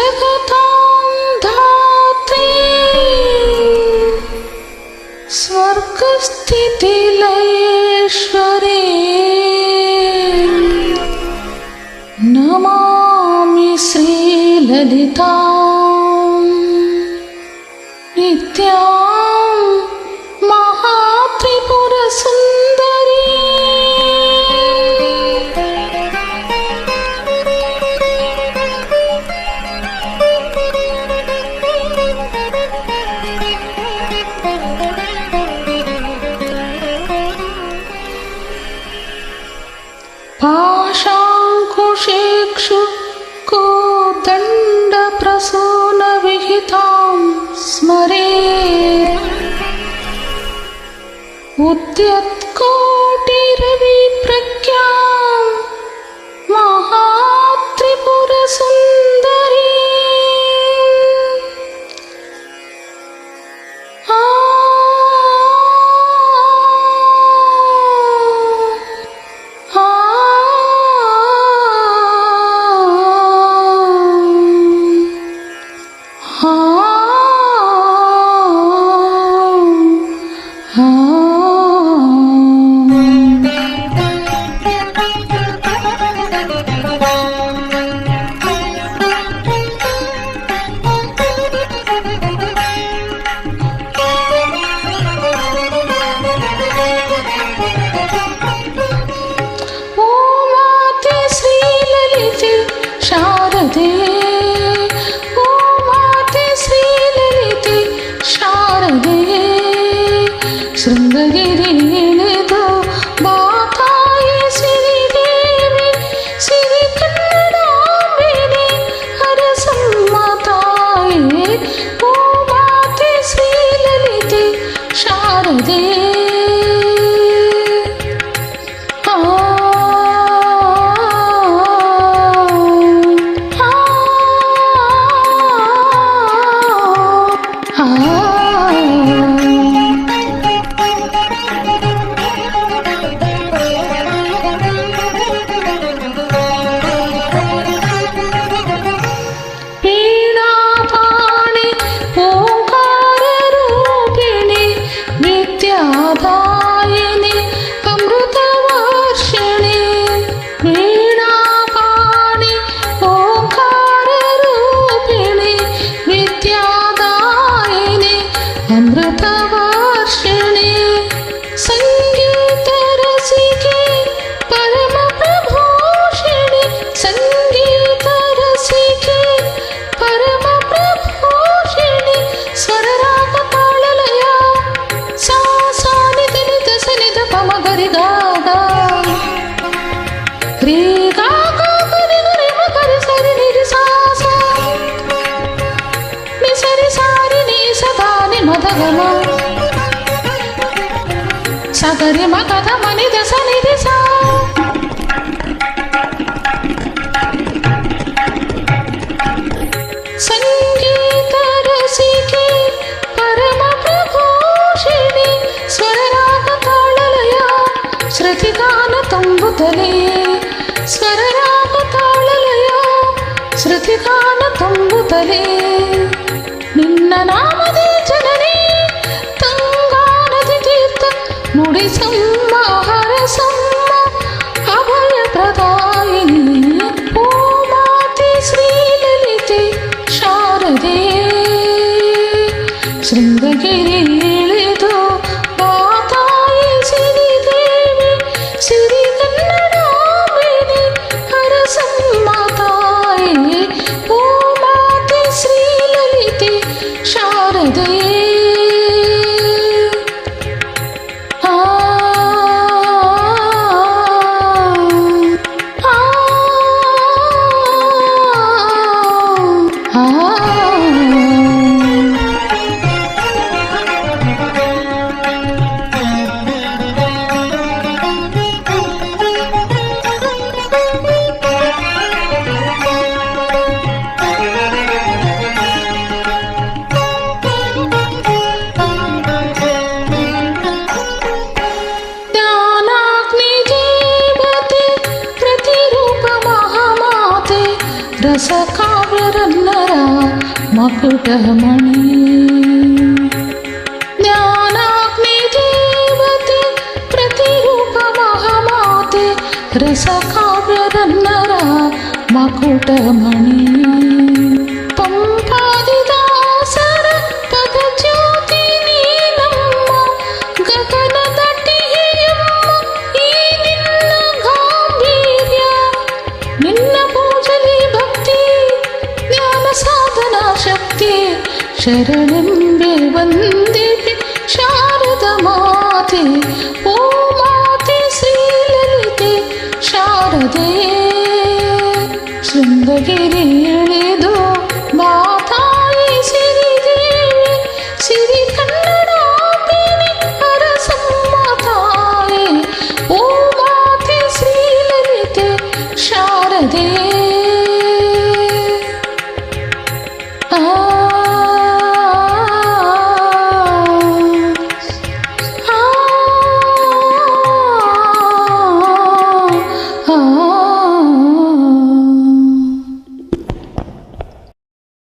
जगतां धात्री स्वर्गस्थितिलयेश्वरे नमामि श्रीललितां नित्यां पाशाङ्कुशेक्षु कोदण्डप्रसूनविहितां स्मरे। उद्यत्कोटिरविप्रज्ञां महात्रिपुरसुन्दरी ని మద గమ సగరి మ కథ మని దశ నిదిశ సా సంగీత రసికి పరమ ప్రఘోషిణి స్వరరాగ తాళలయ శృతిగాన తంబుతలే స్వరరాగ తాళలయ శృతిగాన తంబుతలే నిన్న నా ഹരിശമ്മ ഹരസമ്മ അഭയപ്രദായിനി ഓമാതി ശ്രീലലിതെ ശാരദേ. ശൃംഗഗിരിയിലിതു മാതായി ശ്രീദേവി ശ്രീ കണ്ണനാമിനി ഹരസമ്മ തായി ഓമാതി ശ്രീലലിതെ ശാരദേ. రస కావ్యరన్నర మకుటమణి జ్ఞానాగ్ని దేవతి ప్రతిరూపమహమాతే రస కావ్యరన్నర మకుటమణి ಶರಣೆಂಬೆ ವಂದಿತೆ ಶಾರದ ಮಾತೆ ಓ ಮಾತೆ ಶ್ರೀಲಲಿತೆ ಶಾರದೆ ಶೃಂಗಗಿರಿ